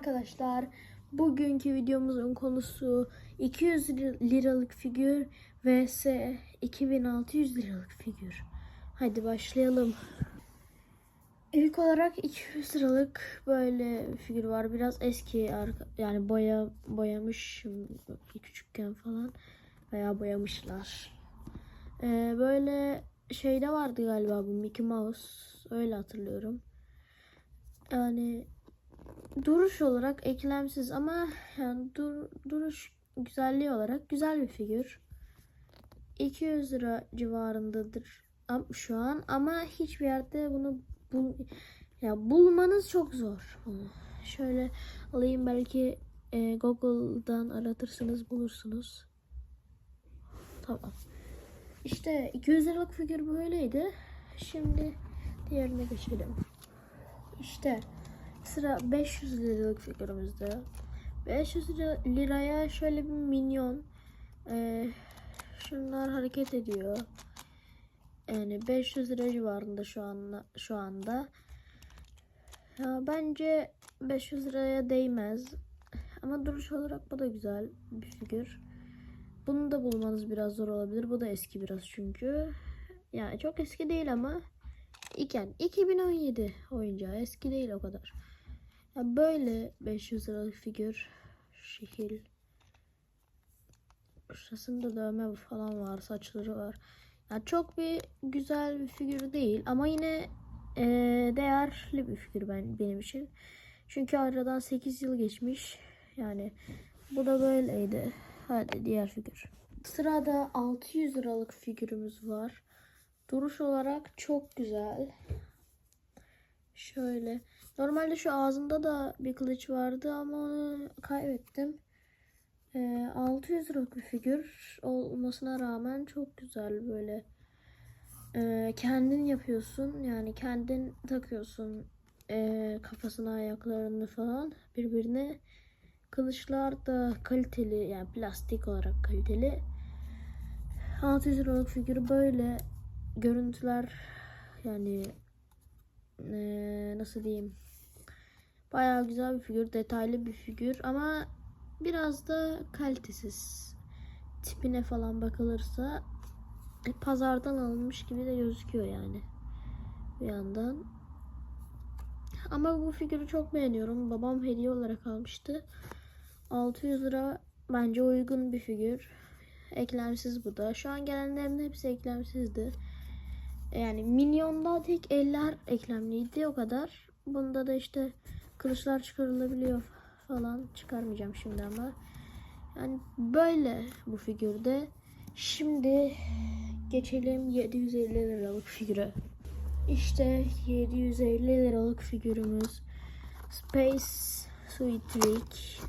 arkadaşlar. Bugünkü videomuzun konusu 200 liralık figür vs 2600 liralık figür. Hadi başlayalım. İlk olarak 200 liralık böyle figür var. Biraz eski yani boya boyamışım küçükken falan veya boyamışlar. Ee, böyle şeyde vardı galiba bu Mickey Mouse. Öyle hatırlıyorum. Yani duruş olarak eklemsiz ama yani dur, duruş güzelliği olarak güzel bir figür. 200 lira civarındadır şu an ama hiçbir yerde bunu bul ya bulmanız çok zor. Şöyle alayım belki e, Google'dan aratırsınız bulursunuz. Tamam. İşte 200 liralık figür böyleydi. Şimdi diğerine geçelim. İşte sıra 500 liralık figürümüzde. 500 lira- liraya şöyle bir minyon. Ee, şunlar hareket ediyor. Yani 500 lira civarında şu anda şu anda. Ya bence 500 liraya değmez. Ama duruş olarak bu da güzel bir figür. Bunu da bulmanız biraz zor olabilir. Bu da eski biraz çünkü. Yani çok eski değil ama iken 2017 oyuncağı eski değil o kadar. Ya böyle 500 liralık figür şekil. Şurasında dövme falan var, saçları var. Ya çok bir güzel bir figür değil ama yine eee, değerli bir figür ben benim için. Çünkü aradan 8 yıl geçmiş. Yani bu da böyleydi. Hadi diğer figür. Sırada 600 liralık figürümüz var. Duruş olarak çok güzel. Şöyle. Normalde şu ağzında da bir kılıç vardı ama onu kaybettim. Ee, 600 liralık bir figür olmasına rağmen çok güzel böyle. Ee, kendin yapıyorsun yani kendin takıyorsun ee, kafasına ayaklarını falan birbirine. Kılıçlar da kaliteli yani plastik olarak kaliteli. 600 liralık figür böyle görüntüler yani eee, nasıl diyeyim? Bayağı güzel bir figür detaylı bir figür ama biraz da kalitesiz. Tipine falan bakılırsa e, pazardan alınmış gibi de gözüküyor yani bir yandan. Ama bu figürü çok beğeniyorum. Babam hediye olarak almıştı. 600 lira bence uygun bir figür. Eklemsiz bu da. Şu an gelenlerin hepsi eklemsizdi yani minyonda tek eller eklemliydi o kadar. Bunda da işte kılıçlar çıkarılabiliyor falan. Çıkarmayacağım şimdi ama. Yani böyle bu figürde. Şimdi geçelim 750 liralık figüre. İşte 750 liralık figürümüz. Space Sweet Trick.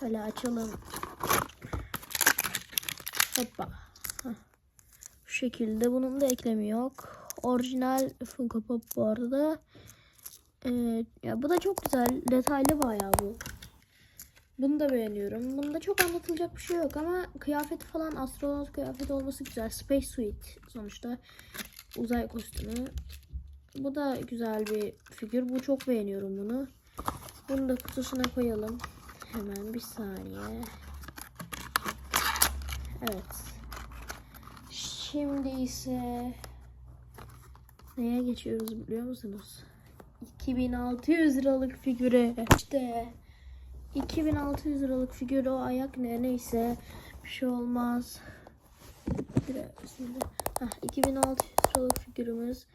Şöyle açalım. Hoppa. Şekilde. Bunun da eklemi yok. Orijinal Funko Pop bu arada. Ee, ya bu da çok güzel. Detaylı bayağı bu. Bunu da beğeniyorum. Bunda çok anlatılacak bir şey yok ama kıyafeti falan astronot kıyafeti olması güzel. Space Suit sonuçta. Uzay kostümü. Bu da güzel bir figür. Bu çok beğeniyorum bunu. Bunu da kutusuna koyalım. Hemen bir saniye. Evet. Şimdi ise neye geçiyoruz biliyor musunuz? 2600 liralık figüre. İşte 2600 liralık figür o ayak ne neyse bir şey olmaz. Heh, 2600 liralık figürümüz.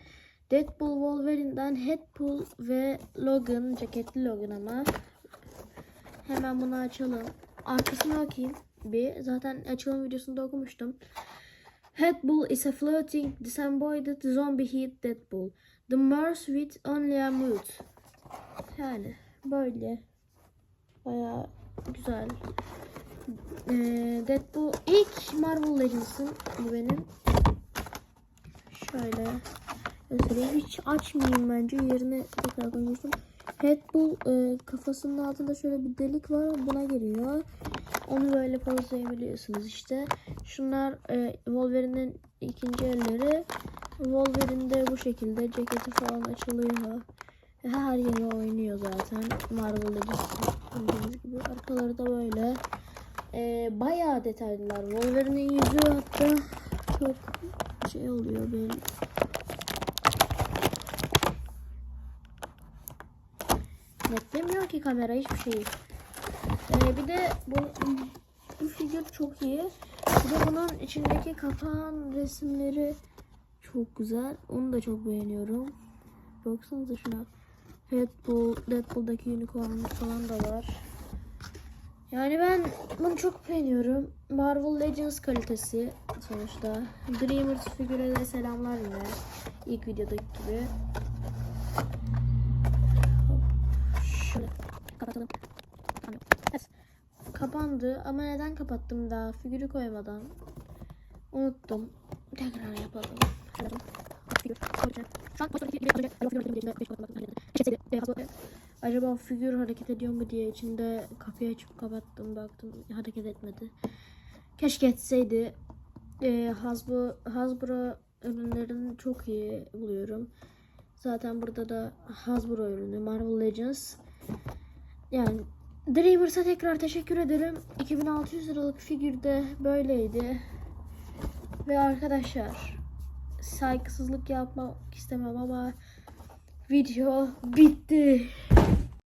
Deadpool Wolverine'den Headpool ve Logan ceketli Logan ama hemen bunu açalım. Arkasına bakayım bir. Zaten açılım videosunda okumuştum. Headbull is a floating, disembodied zombie heat Deadpool. The Mars with only a mood. Yani böyle. Baya güzel. Ee, Deadpool ilk Marvel Legends'ın bu benim. Şöyle göstereyim. Hiç açmayayım bence. Yerine tekrar koymuştum. Headbull e, kafasının altında şöyle bir delik var. Buna giriyor. Onu böyle pozlayabiliyorsunuz işte. Şunlar e, Wolverine'in ikinci elleri. Wolverine de bu şekilde ceketi falan açılıyor. Ve her yeri oynuyor zaten. Marvel Legends bildiğiniz gibi. Arkaları da böyle. Ee, bayağı detaylılar. Wolverine'in yüzü hatta çok şey oluyor böyle. Netlemiyor ki kamera hiçbir şeyi. Ee, bir de bu, bu figür çok iyi. Bir de bunun içindeki kapağın resimleri çok güzel. Onu da çok beğeniyorum. Baksanıza şuna. Deadpool, Deadpool'daki unicorn falan da var. Yani ben bunu çok beğeniyorum. Marvel Legends kalitesi sonuçta. Dreamers figüre de selamlar yine. İlk videodaki gibi. Şöyle kapatalım. Tamam. Evet. Kapandı ama neden kapattım daha figürü koymadan? Unuttum. Tekrar yapalım. Acaba figür hareket ediyor mu diye içinde kapıyı açıp kapattım baktım hareket etmedi. Keşke etseydi. Ee, Hasbro, Hasbro ürünlerini çok iyi buluyorum. Zaten burada da Hasbro ürünü Marvel Legends. Yani Dreamers'a tekrar teşekkür ederim. 2600 liralık figür de böyleydi. Ve arkadaşlar saygısızlık yapmak istemem ama video bitti.